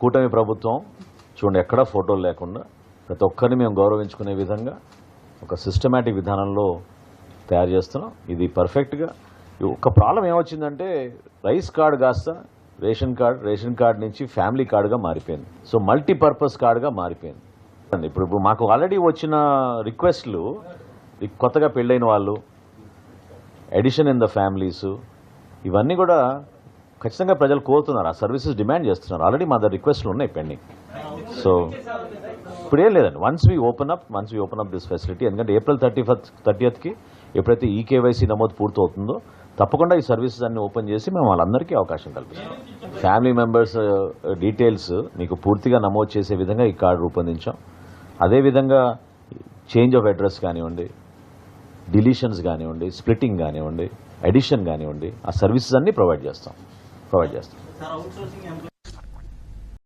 కూటమి ప్రభుత్వం చూడండి ఎక్కడా ఫోటోలు లేకుండా ప్రతి ఒక్కరిని మేము గౌరవించుకునే విధంగా ఒక సిస్టమేటిక్ విధానంలో తయారు చేస్తున్నాం. ఇది పర్ఫెక్ట్గా ఒక ప్రాబ్లం ఏమొచ్చిందంటే రైస్ కార్డ్ కాస్త రేషన్ కార్డ్ రేషన్ కార్డ్ నుంచి ఫ్యామిలీ కార్డుగా మారిపోయింది. సో మల్టీపర్పస్ కార్డుగా మారిపోయింది. ఇప్పుడు ఇప్పుడు మాకు ఆల్రెడీ వచ్చిన రిక్వెస్ట్లు కొత్తగా పెళ్ళైన వాళ్ళు ఎడిషన్ ఇన్ ద ఫ్యామిలీస్ ఇవన్నీ కూడా ఖచ్చితంగా ప్రజలు కోరుతున్నారు. ఆ సర్వీసెస్ డిమాండ్ చేస్తున్నారు. ఆల్రెడీ మా దగ్గర రిక్వెస్ట్లు ఉన్నాయి పెండింగ్ సో ఇప్పుడు ఏం లేదండి. Once we open up once we open up this facility ఎందుకంటే ఏప్రిల్ థర్టీ ఫస్ట్ థర్టీయత్కి ఎప్పుడైతే ఈ కేవైసీ నమోదు పూర్తవుతుందో తప్పకుండా ఈ సర్వీసెస్ అన్ని ఓపెన్ చేసి మేము వాళ్ళందరికీ అవకాశం కల్పిస్తాం. ఫ్యామిలీ మెంబర్స్ డీటెయిల్స్ మీకు పూర్తిగా నమోదు చేసే విధంగా ఈ కార్డు రూపొందించాం. అదేవిధంగా చేంజ్ ఆఫ్ అడ్రస్ కానివ్వండి డిలీషన్స్ కానివ్వండి స్ప్లిట్టింగ్ కానివ్వండి ఎడిషన్ కానివ్వండి ఆ సర్వీసెస్ అన్నీ ప్రొవైడ్ చేస్తాం. ప్రొవైడ్ చేస్తాం సార్ అవుట్ సోర్సింగ్